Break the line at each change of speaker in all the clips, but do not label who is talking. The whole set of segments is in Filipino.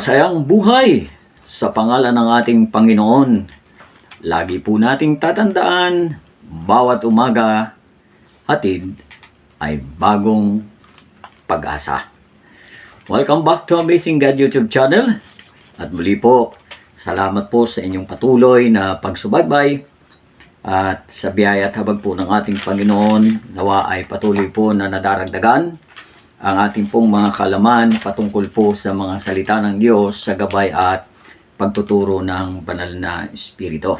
Masayang buhay sa pangalan ng ating Panginoon. Lagi po nating tatandaan, bawat umaga, hatid ay bagong pag-asa. Welcome back to Amazing God YouTube channel. At muli po, salamat po sa inyong patuloy na pagsubaybay at sa biyaya at habag po ng ating Panginoon, nawa ay patuloy po na nadaragdagan ang ating pong mga kalaman patungkol po sa mga salita ng Diyos sa gabay at pagtuturo ng banal na Espiritu.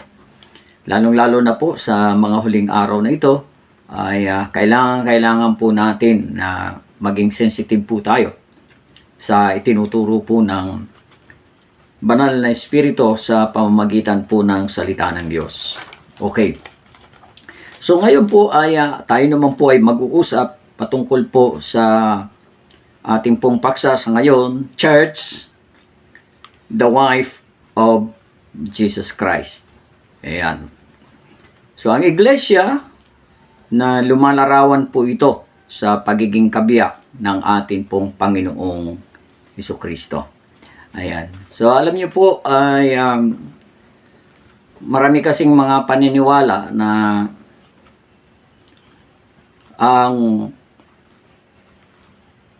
Lalong-lalo na po sa mga huling araw na ito ay ah, kailangan-kailangan po natin na maging sensitive po tayo sa itinuturo po ng banal na Espiritu sa pamamagitan po ng salita ng Diyos. Okay. So ngayon po ay ah, tayo naman po ay mag-uusap patungkol po sa ating pong paksa sa ngayon, Church, the wife of Jesus Christ. Ayan. So ang iglesia na lumalarawan po ito sa pagiging kabiyak ng ating pong Panginoong Heso Kristo. Ayan. So alam niyo po ay um, marami kasing mga paniniwala na ang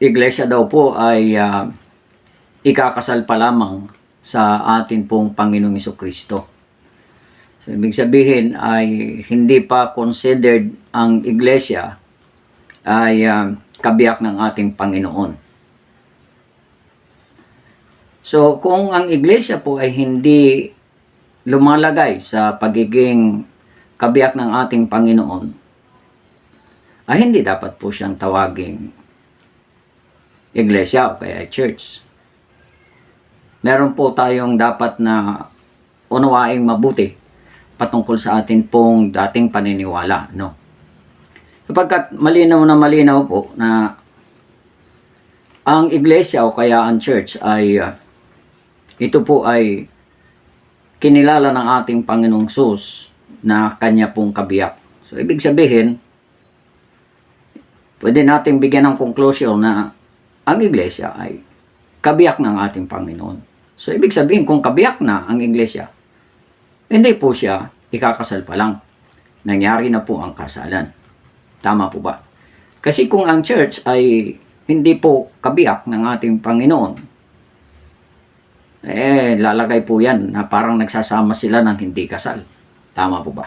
iglesia daw po ay ah, ikakasal pa lamang sa atin pong Panginoong Iso Kristo. So, ibig sabihin ay hindi pa considered ang iglesia ay ah, kabiyak ng ating Panginoon. So, kung ang iglesia po ay hindi lumalagay sa pagiging kabiyak ng ating Panginoon, ay hindi dapat po siyang tawaging iglesia o kaya church. Meron po tayong dapat na unawaing mabuti patungkol sa atin pong dating paniniwala, no? Sapagkat malinaw na malinaw po na ang iglesia o kaya ang church ay uh, ito po ay kinilala ng ating Panginoong Sus na kanya pong kabiyak. So, ibig sabihin, pwede nating bigyan ng conclusion na ang iglesia ay kabiyak ng ating Panginoon. So, ibig sabihin, kung kabiyak na ang iglesia, hindi po siya ikakasal pa lang. Nangyari na po ang kasalan. Tama po ba? Kasi kung ang church ay hindi po kabiyak ng ating Panginoon, eh, lalagay po yan na parang nagsasama sila ng hindi kasal. Tama po ba?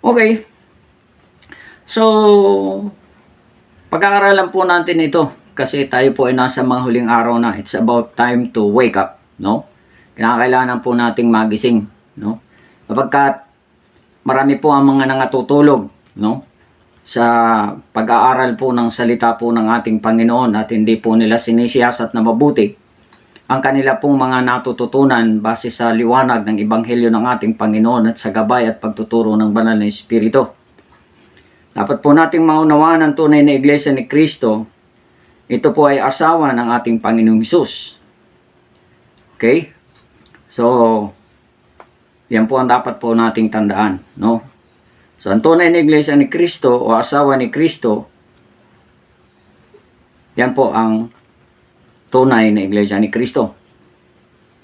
Okay. So, pag-aaralan po natin ito kasi tayo po ay nasa mga huling araw na. It's about time to wake up, no? Kinakailangan po nating magising, no? Kapagkat marami po ang mga nangatutulog, no? Sa pag-aaral po ng salita po ng ating Panginoon at hindi po nila sinisiyasat na mabuti ang kanila pong mga natututunan base sa liwanag ng Ebanghelyo ng ating Panginoon at sa gabay at pagtuturo ng banal na Espiritu. Dapat po nating maunawaan ang tunay na iglesia ni Kristo. Ito po ay asawa ng ating Panginoong Hesus. Okay? So, yan po ang dapat po nating tandaan, no? So, ang tunay na iglesia ni Kristo o asawa ni Kristo, yan po ang tunay na iglesia ni Kristo.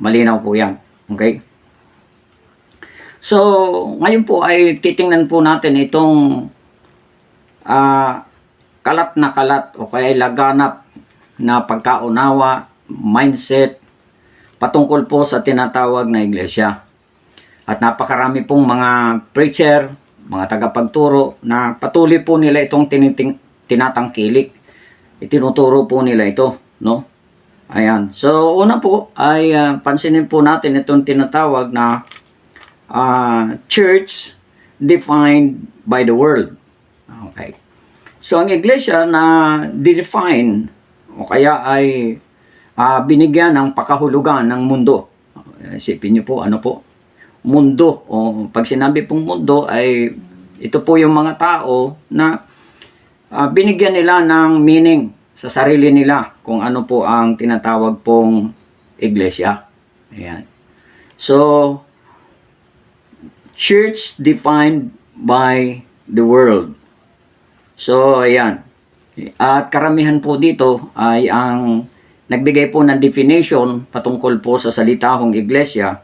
Malinaw po yan. Okay? So, ngayon po ay titingnan po natin itong ah, kalat na kalat o kaya laganap na pagkaunawa, mindset, patungkol po sa tinatawag na iglesia. At napakarami pong mga preacher, mga tagapagturo na patuloy po nila itong tiniting, tinatangkilik. Itinuturo po nila ito, no? Ayan. So, una po ay ah, pansinin po natin itong tinatawag na ah, church defined by the world. So, ang iglesia na define o kaya ay ah, binigyan ng pakahulugan ng mundo. Isipin niyo po, ano po? Mundo. O pag sinabi pong mundo ay ito po yung mga tao na ah, binigyan nila ng meaning sa sarili nila kung ano po ang tinatawag pong iglesia. Ayan. So, church defined by the world. So, ayan. At karamihan po dito ay ang nagbigay po ng definition patungkol po sa salitahong iglesia,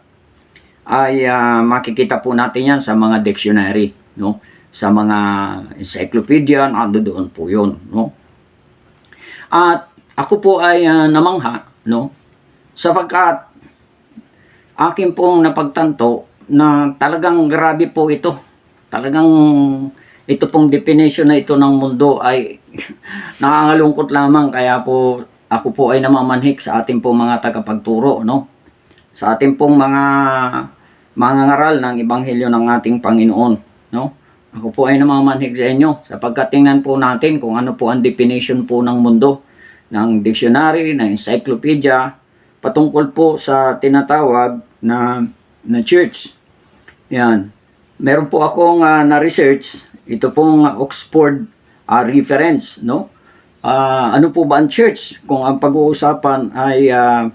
ay ah, makikita po natin yan sa mga dictionary, no? Sa mga encyclopedia, ando doon po yun, no? At ako po ay ah, namangha, no? Sapagkat akin pong napagtanto na talagang grabe po ito. Talagang ito pong definition na ito ng mundo ay nakakalungkot lamang kaya po ako po ay namamanhik sa ating pong mga tagapagturo, no? Sa ating pong mga mga ngaral ng Ebanghelyo ng ating Panginoon, no? Ako po ay namamanhik sa inyo sapagkat tingnan po natin kung ano po ang definition po ng mundo ng dictionary, ng encyclopedia, patungkol po sa tinatawag na, na church. Yan. Meron po akong ah, na-research, ito pong Oxford ah, reference, no? Ah, ano po ba ang church? Kung ang pag-uusapan ay ah,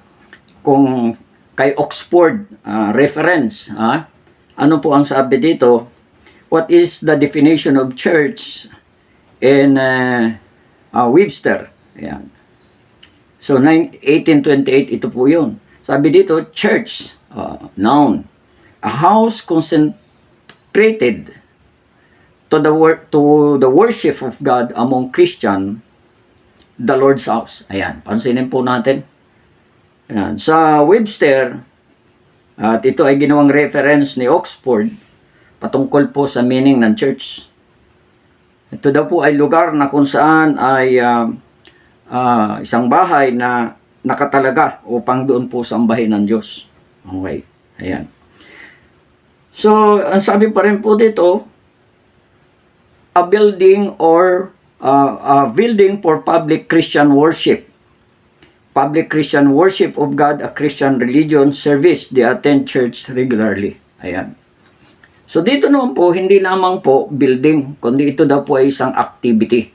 kung kay Oxford ah, reference, ha? Ano po ang sabi dito? What is the definition of church in ah, ah, Webster? Ayan. So, nine- 1828, ito po yun. Sabi dito, church, uh, noun, a house consecrated to the, wor- to the worship of God among Christian, the Lord's house. Ayan, pansinin po natin. Ayan. Sa Webster, at ito ay ginawang reference ni Oxford patungkol po sa meaning ng church. Ito daw po ay lugar na kung saan ay ah, ah, isang bahay na nakatalaga upang doon po sambahin ng Diyos. Okay. Ayan. So, ang sabi pa rin po dito, a building or uh, a building for public Christian worship. Public Christian worship of God, a Christian religion service, they attend church regularly. Ayan. So dito naman po, hindi lamang po building, kundi ito daw po ay isang activity.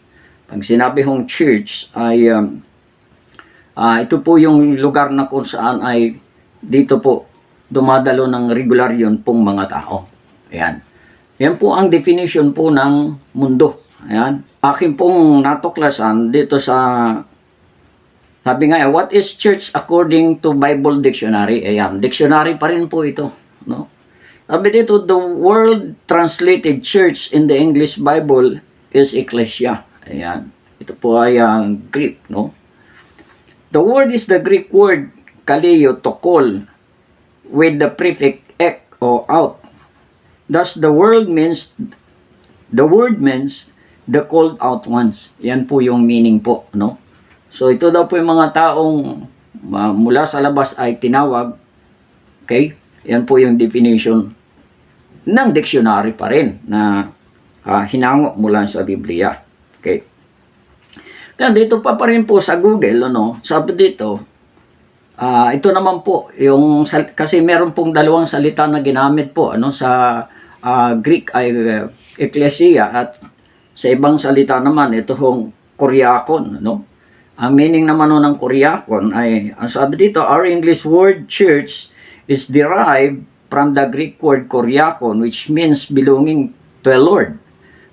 Pag sinabi hong church ay um, ah, ito po yung lugar na kung saan ay dito po dumadalo ng regular yun pong mga tao. Ayan. Yan po ang definition po ng mundo. Ayan. Akin pong natuklasan dito sa sabi nga, what is church according to Bible Dictionary? Ayan, dictionary pa rin po ito. No? Sabi dito, the word translated church in the English Bible is ecclesia. Ayan. Ito po ay ang Greek, no? The word is the Greek word kaleo to call with the prefix ek o out. Thus the word means the word means the called out ones. Yan po yung meaning po, no? So ito daw po yung mga taong uh, mula sa labas ay tinawag. Okay? Yan po yung definition ng dictionary pa rin na uh, hinango mula sa Biblia. Okay? Kaya dito pa pa rin po sa Google, ano, sabi dito, ah ito naman po, yung, kasi meron pong dalawang salita na ginamit po, ano, sa ah, Greek ay uh, ecclesia at sa ibang salita naman, ito hong Koreakon, no? Ang meaning naman nun ng Koreakon ay, ang sabi dito, our English word church is derived from the Greek word Koreakon, which means belonging to a Lord.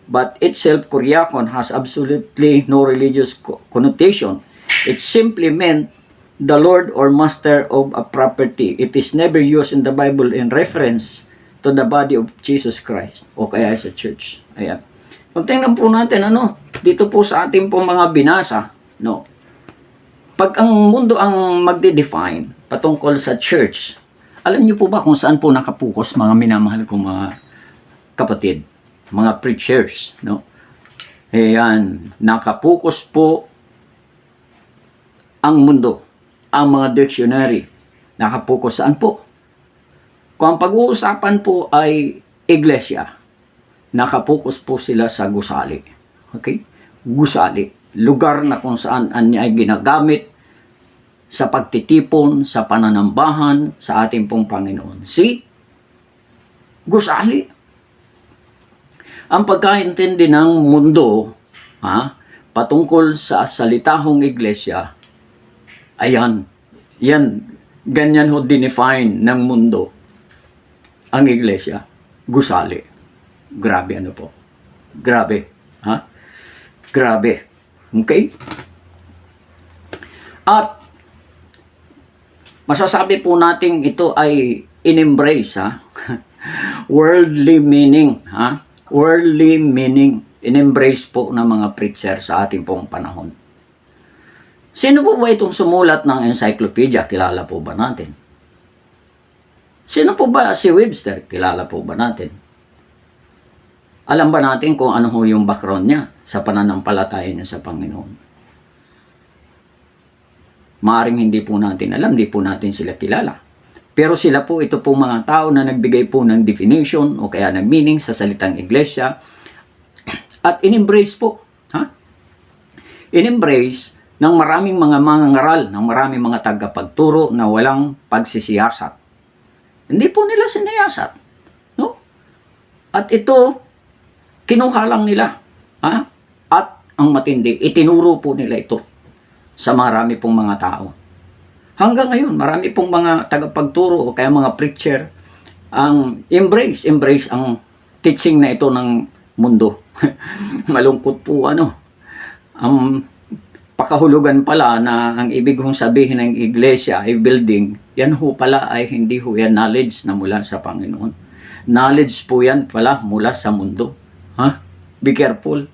But itself, Koreakon has absolutely no religious co- connotation. It simply meant the Lord or master of a property. It is never used in the Bible in reference to the body of Jesus Christ o kaya sa church. Ayan. Kung tingnan po natin, ano, dito po sa ating po mga binasa, no, pag ang mundo ang magde-define patungkol sa church, alam niyo po ba kung saan po nakapokus mga minamahal kong mga kapatid, mga preachers, no? Ayan, nakapokus po ang mundo, ang mga dictionary. Nakapokus saan po? Kung ang pag-uusapan po ay iglesia, nakapokus po sila sa gusali. Okay? Gusali. Lugar na kung saan anya ay ginagamit sa pagtitipon, sa pananambahan, sa ating pong Panginoon. Si gusali. Ang pagkaintindi ng mundo, ha, patungkol sa salitahong iglesia, ayan, yan, ganyan ho dinefine ng mundo ang iglesia. Gusali. Grabe ano po. Grabe. Ha? Grabe. Okay? At masasabi po nating ito ay in-embrace, ha? Worldly meaning, ha? Worldly meaning, in-embrace po ng mga preacher sa ating pong panahon. Sino po ba itong sumulat ng encyclopedia? Kilala po ba natin? Sino po ba si Webster? Kilala po ba natin? Alam ba natin kung ano ho yung background niya sa pananampalataya niya sa Panginoon? Maaring hindi po natin alam, hindi po natin sila kilala. Pero sila po, ito po mga tao na nagbigay po ng definition o kaya ng meaning sa salitang iglesia at in-embrace po. Ha? In-embrace ng maraming mga mangangaral, ng maraming mga tagapagturo na walang pagsisiyasat. Hindi po nila siniyasat. No? At ito, kinuha lang nila. Ha? At ang matindi, itinuro po nila ito sa marami pong mga tao. Hanggang ngayon, marami pong mga tagapagturo o kaya mga preacher ang embrace, embrace ang teaching na ito ng mundo. Malungkot po ano. Ang pakahulugan pala na ang ibig kong sabihin ng iglesia ay building, yan ho pala ay hindi ho yan knowledge na mula sa Panginoon. Knowledge po yan pala mula sa mundo. Ha? Be careful.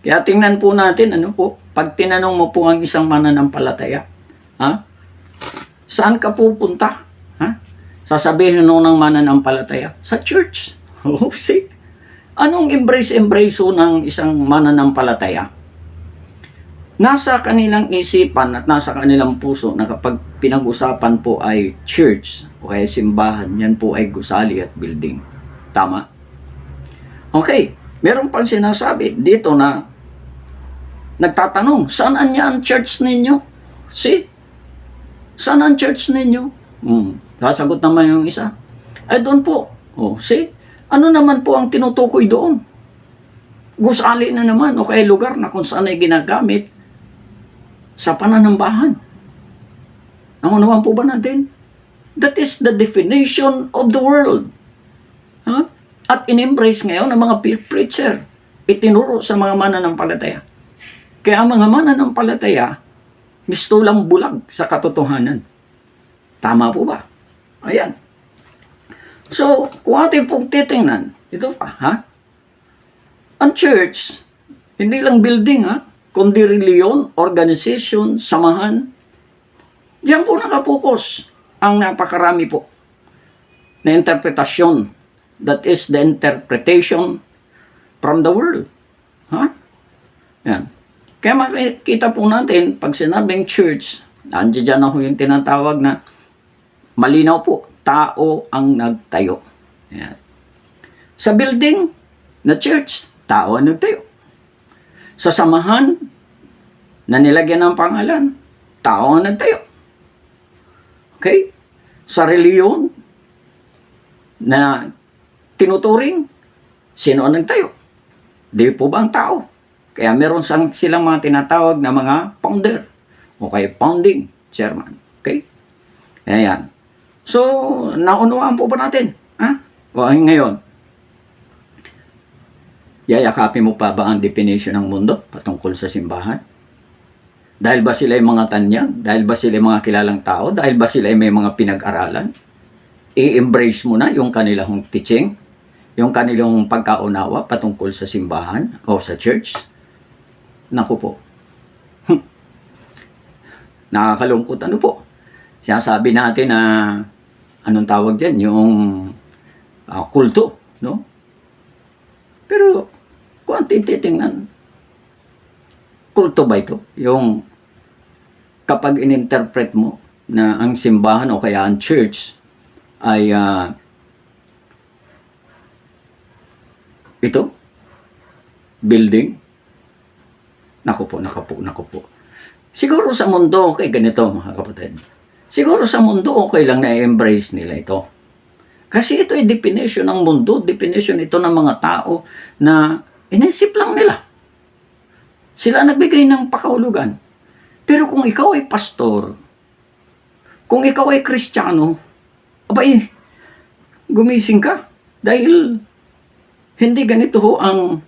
Kaya tingnan po natin, ano po, pag tinanong mo po ang isang mananampalataya, ha? Saan ka pupunta? Ha? Sasabihin nung ng mananampalataya, sa church. Oh, see? Anong embrace-embrace ng isang mananampalataya? Nasa kanilang isipan at nasa kanilang puso na kapag pinag-usapan po ay church o kaya simbahan, yan po ay gusali at building. Tama? Okay, meron pang sinasabi dito na nagtatanong, saan niya ang church ninyo? See? Saan ang church ninyo? Hmm. Sasagot naman yung isa. Ay, doon po. Oh, see? Ano naman po ang tinutukoy doon? Gusali na naman o kaya lugar na kung saan ay ginagamit sa pananambahan. Nakunawan po ba natin? That is the definition of the world. Ha? At in-embrace ngayon ng mga preacher. Itinuro sa mga mananampalataya. Kaya ang mga mananampalataya, gusto lang bulag sa katotohanan. Tama po ba? Ayan. So, kung ating pong titingnan, ito pa, ha? Ang church, hindi lang building, ha? Kundi reliyon, organization, samahan. Diyan po nakapokus ang napakarami po na interpretasyon. That is the interpretation from the world. Ha? Yan. Kaya makikita po natin, pag sinabing church, nandiyan dyan ako yung tinatawag na malinaw po, tao ang nagtayo. Yan. Sa building na church, tao ang nagtayo. Sa samahan na nilagyan ng pangalan, tao ang nagtayo. Okay? Sa reliyon na tinuturing, sino ang nagtayo? Di po ba ang tao? Kaya meron silang mga tinatawag na mga founder o kaya founding chairman. Okay? Ayan. So, naunawaan po ba natin? Ha? O ay ngayon, yayakapin mo pa ba ang definition ng mundo patungkol sa simbahan? Dahil ba sila ay mga tanyag? Dahil ba sila ay mga kilalang tao? Dahil ba sila ay may mga pinag-aralan? I-embrace mo na yung kanilang teaching, yung kanilang pagkaunawa patungkol sa simbahan o sa church? Naku po. Nakakalungkot ano po. Sinasabi natin na anong tawag dyan? Yung ah, kulto, no? Pero kung ang titingnan, kulto ba ito? Yung kapag ininterpret mo na ang simbahan o kaya ang church ay ah, ito, building, naku po, naku po, naku po. Siguro sa mundo, okay, ganito mga kapatid. Siguro sa mundo, okay lang na i-embrace nila ito. Kasi ito ay definition ng mundo, definition ito ng mga tao na inisip lang nila. Sila nagbigay ng pakahulugan. Pero kung ikaw ay pastor, kung ikaw ay kristyano, abay, gumising ka. Dahil hindi ganito ho ang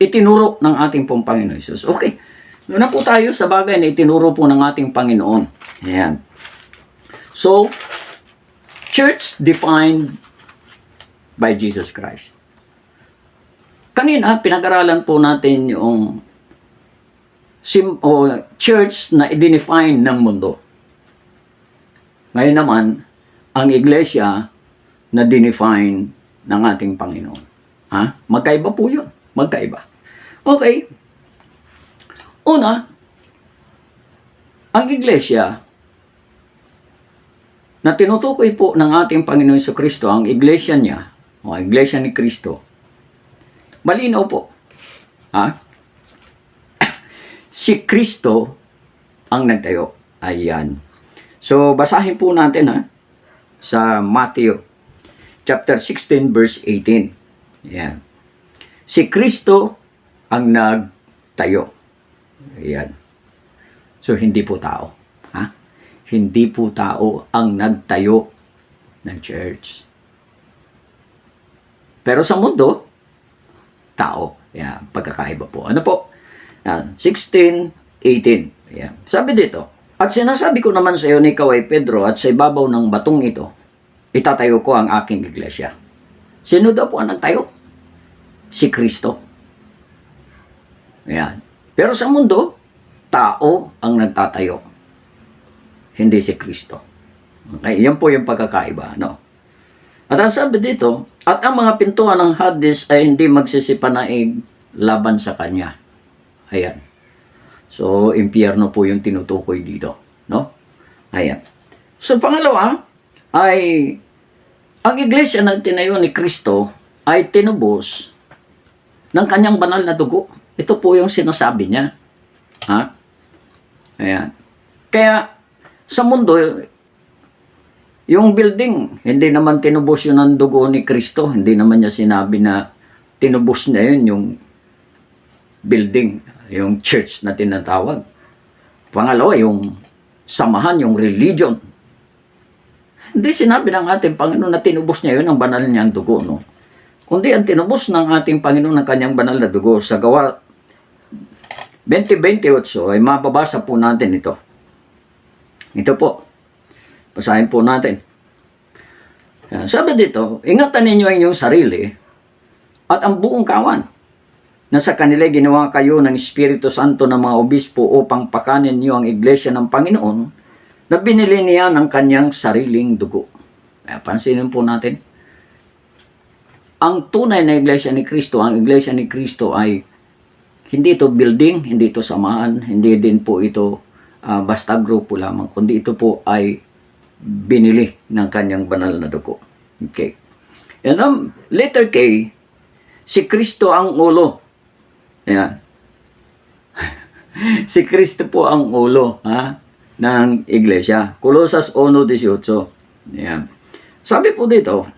itinuro ng ating pong Panginoon Jesus. Okay, doon na po tayo sa bagay na itinuro po ng ating Panginoon. Ayan. So, church defined by Jesus Christ. Kanina, pinag-aralan po natin yung sim o church na i-define ng mundo. Ngayon naman, ang iglesia na dinefine ng ating Panginoon. Ha? Magkaiba po yun. Magkaiba. Okay. Una, ang iglesia na tinutukoy po ng ating Panginoon Kristo, ang iglesia niya, o iglesia ni Kristo, malinaw po. Ha? si Kristo ang nagtayo. Ayan. So, basahin po natin ha, sa Matthew chapter 16 verse 18. Ayan. Si Kristo ang nagtayo. Ayan. So, hindi po tao. Ha? Hindi po tao ang nagtayo ng church. Pero sa mundo, tao. Ayan, pagkakaiba po. Ano po? Ayan, 16, 18. Ayan. Sabi dito, At sinasabi ko naman sa iyo ni Kaway Pedro at sa ibabaw ng batong ito, itatayo ko ang aking iglesia. Sino daw po ang nagtayo? Si Kristo. Ayan. Pero sa mundo, tao ang nagtatayo. Hindi si Kristo. Okay, yan po yung pagkakaiba, no? At ang sabi dito, at ang mga pintuan ng Hades ay hindi magsisipanaig laban sa kanya. Ayan. So, impyerno po yung tinutukoy dito, no? Ayan. So, pangalawa, ay ang iglesia na tinayo ni Kristo ay tinubos ng kanyang banal na dugo. Ito po yung sinasabi niya. Ha? Ayan. Kaya, sa mundo, yung building, hindi naman tinubos yun ng dugo ni Kristo. Hindi naman niya sinabi na tinubos niya yun yung building, yung church na tinatawag. Pangalawa, yung samahan, yung religion. Hindi sinabi ng ating Panginoon na tinubos niya yun ang banal niyang dugo, no? Kundi ang tinubos ng ating Panginoon ng kanyang banal na dugo sa gawa 2028 ay mababasa po natin ito. Ito po. Basahin po natin. Sabi dito, ingatan ninyo ang inyong sarili at ang buong kawan na sa kanila ginawa kayo ng Espiritu Santo ng mga obispo upang pakanin niyo ang iglesia ng Panginoon na binili niya ng kanyang sariling dugo. Kaya pansinin po natin. Ang tunay na iglesia ni Kristo, ang iglesia ni Kristo ay hindi ito building, hindi ito samahan, hindi din po ito ah, basta grupo lamang, kundi ito po ay binili ng kanyang banal na dugo. Okay. And um, letter K, si Kristo ang ulo. Ayan. si Kristo po ang ulo ha, ng iglesia. Colosas 1.18. Ayan. Sabi po dito,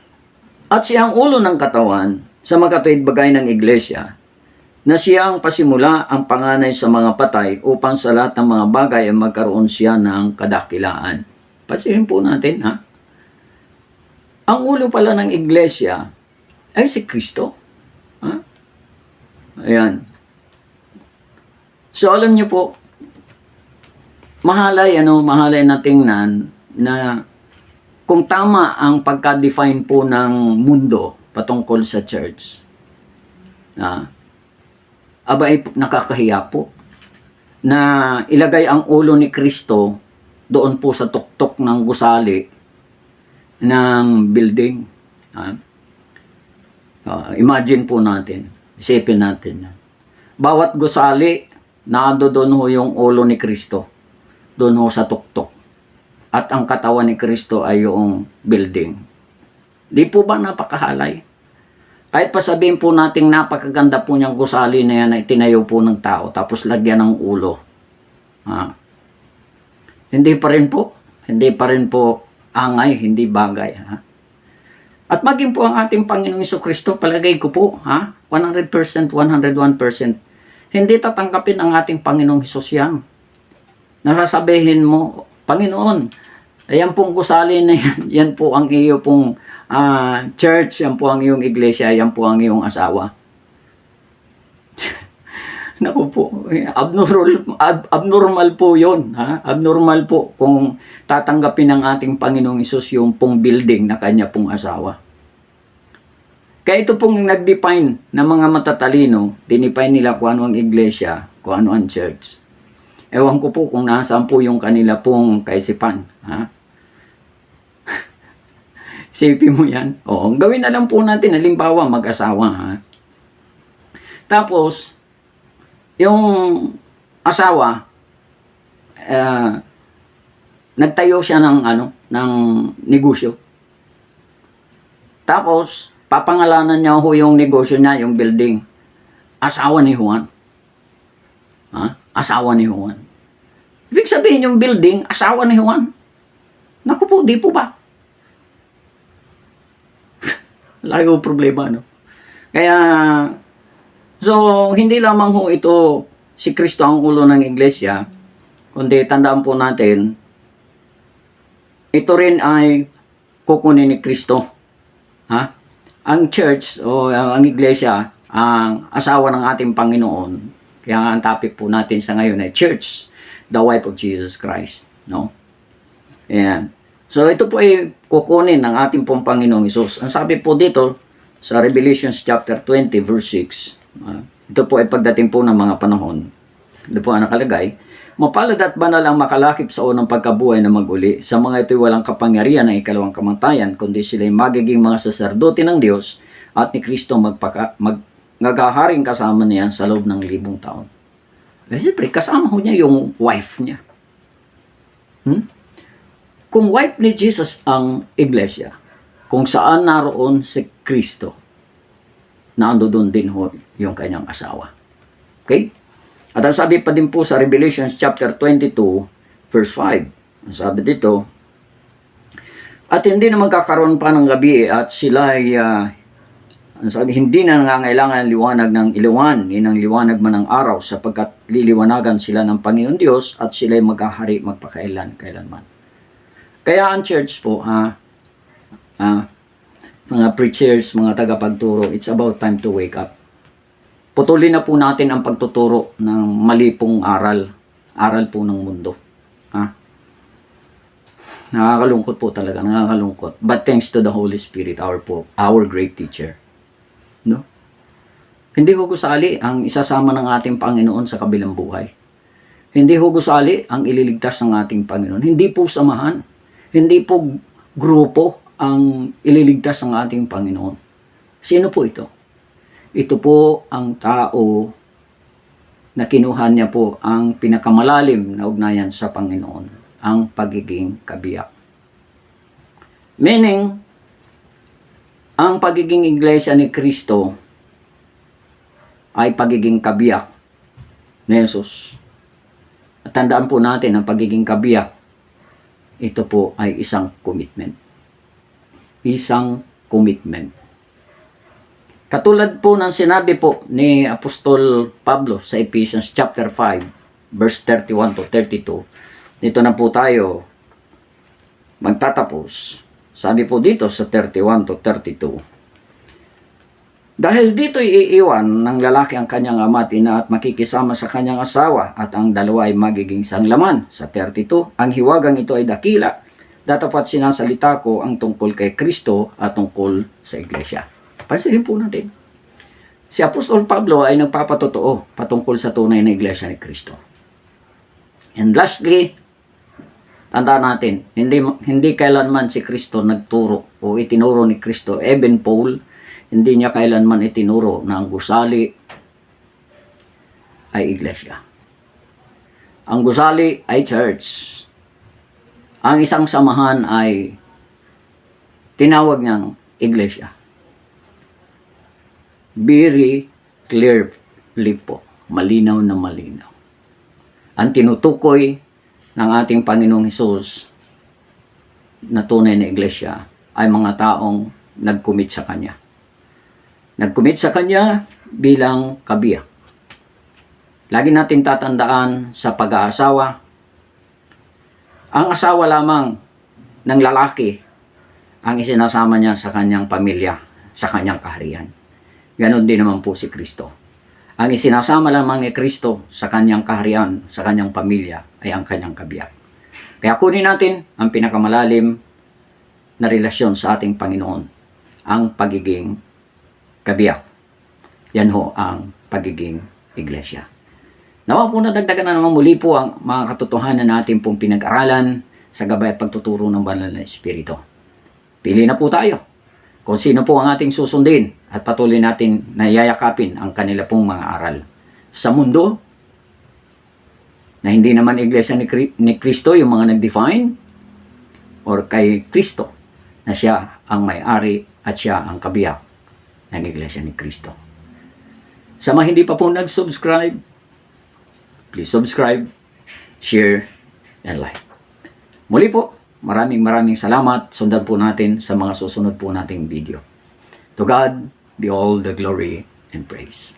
at siya ang ulo ng katawan sa makatuwid bagay ng iglesia, na siya ang pasimula ang panganay sa mga patay upang sa lahat ng mga bagay ay magkaroon siya ng kadakilaan. Pasirin po natin, ha? Ang ulo pala ng iglesia ay si Kristo. Ha? Ayan. So, alam niyo po, mahalay, ano, mahalay na tingnan na kung tama ang pagka-define po ng mundo patungkol sa church, na aba ay nakakahiya po na ilagay ang ulo ni Kristo doon po sa tuktok ng gusali ng building. Ha? Ah, imagine po natin, isipin natin. Bawat gusali, naado doon ho yung ulo ni Kristo. Doon ho sa tuktok. At ang katawan ni Kristo ay yung building. Di po ba napakahalay? Kahit pa sabihin po nating napakaganda po niyang gusali na yan ay tinayo po ng tao tapos lagyan ng ulo. Ha? Hindi pa rin po. Hindi pa rin po angay, hindi bagay. Ha? At maging po ang ating Panginoong Iso Kristo, palagay ko po, ha? 100%, 101%. Hindi tatanggapin ang ating Panginoong Isos yan. Nasasabihin mo, Panginoon, ayan pong gusali na yan, yan po ang iyo pong ah, church, yan po ang iyong iglesia, yan po ang iyong asawa. Naku po, abnormal, ab- abnormal po yon ha? Abnormal po kung tatanggapin ng ating Panginoong Isus yung pong building na kanya pong asawa. Kaya ito pong nag-define ng mga matatalino, dinefine nila kung ano ang iglesia, kung ano ang church. Ewan ko po kung nasaan po yung kanila pong kaisipan. Ha? Sipin mo yan. Oo, gawin na lang po natin, halimbawa mag-asawa. Ha? Tapos, yung asawa, eh, nagtayo siya ng ano, ng negosyo. Tapos, papangalanan niya ho yung negosyo niya, yung building. Asawa ni Juan. Ha? Asawa ni Juan. Ibig sabihin yung building, asawa ni Juan. Naku po, di po ba? Layo problema, no? Kaya, so, hindi lamang ho ito si Kristo ang ulo ng iglesia, kundi tandaan po natin, ito rin ay kukunin ni Kristo. Ha? Ang church o ang iglesia, ang asawa ng ating Panginoon. Kaya nga ang topic po natin sa ngayon ay church, the wife of Jesus Christ. No? Ayan. So ito po ay kukunin ng ating pong Panginoong Isus. Ang sabi po dito sa Revelations chapter 20 verse 6, ah, ito po ay pagdating po ng mga panahon. Ito po ang nakalagay, Mapalad at banal ang makalakip sa unang pagkabuhay na maguli. Sa mga ito'y walang kapangyarihan ng ikalawang kamatayan, kundi sila'y magiging mga saserdote ng Diyos at ni Kristo magpaka, mag, nagaharing kasama niya sa loob ng libong taon. Eh, siyempre, kasama ho niya yung wife niya. Hmm? Kung wife ni Jesus ang iglesia, kung saan naroon si Kristo, naando doon din ho yung kanyang asawa. Okay? At ang sabi pa din po sa Revelation chapter 22, verse 5, ang sabi dito, at hindi na magkakaroon pa ng gabi at sila ay, ah, ang sabi, hindi na nangangailangan ng liwanag ng ilawan, ni ng liwanag man ng araw, sapagkat liliwanagan sila ng Panginoon Diyos at sila ay maghahari magpakailan, kailanman. Kaya ang church po, ah, ah, mga preachers, mga tagapagturo, it's about time to wake up. Putulin na po natin ang pagtuturo ng mali pong aral. Aral po ng mundo. Ha? Nakakalungkot po talaga, nakakalungkot. But thanks to the Holy Spirit, our po, our great teacher. No? Hindi ko gusali ang isasama ng ating Panginoon sa kabilang buhay. Hindi ko gusali ang ililigtas ng ating Panginoon. Hindi po samahan. Hindi po grupo ang ililigtas ng ating Panginoon. Sino po ito? Ito po ang tao na kinuha niya po ang pinakamalalim na ugnayan sa Panginoon, ang pagiging kabiyak. Meaning, ang pagiging iglesia ni Kristo ay pagiging kabiyak ni Jesus. At tandaan po natin ang pagiging kabiyak, ito po ay isang commitment. Isang commitment. Katulad po ng sinabi po ni Apostol Pablo sa Ephesians chapter 5 verse 31 to 32. Dito na po tayo magtatapos. Sabi po dito sa 31 to 32. Dahil dito iiwan ng lalaki ang kanyang ama at ina at makikisama sa kanyang asawa at ang dalawa ay magiging sanglaman. Sa 32, ang hiwagang ito ay dakila. Datapat sinasalita ko ang tungkol kay Kristo at tungkol sa iglesia. Pansinin po natin. Si Apostol Pablo ay nagpapatotoo patungkol sa tunay na iglesia ni Kristo. And lastly, tandaan natin, hindi, hindi kailanman si Kristo nagturo o itinuro ni Kristo, even Paul, hindi niya kailanman itinuro na ang gusali ay iglesia. Ang gusali ay church. Ang isang samahan ay tinawag niyang iglesia very clearly po, malinaw na malinaw. Ang tinutukoy ng ating Panginoong Hesus na tunay na iglesia ay mga taong nag-commit sa Kanya. Nag-commit sa Kanya bilang kabiyak. Lagi natin tatandaan sa pag-aasawa, ang asawa lamang ng lalaki ang isinasama niya sa kanyang pamilya, sa kanyang kaharian. Ganon din naman po si Kristo. Ang isinasama lamang ni Kristo sa kanyang kaharian, sa kanyang pamilya, ay ang kanyang kabiyak. Kaya kunin natin ang pinakamalalim na relasyon sa ating Panginoon, ang pagiging kabiyak. Yan ho ang pagiging iglesia. Nawa po nadagdagan na naman muli po ang mga katotohanan natin pong pinag-aralan sa gabay at pagtuturo ng banal na Espiritu. Pili na po tayo kung sino po ang ating susundin at patuloy natin na yayakapin ang kanila pong mga aral. Sa mundo, na hindi naman iglesia ni, Kri- ni Kristo yung mga nag-define, or kay Kristo na siya ang may-ari at siya ang kabiyak ng iglesia ni Kristo. Sa mga hindi pa po nag-subscribe, please subscribe, share, and like. Muli po, maraming maraming salamat. Sundan po natin sa mga susunod po nating video. To God be all the glory and praise.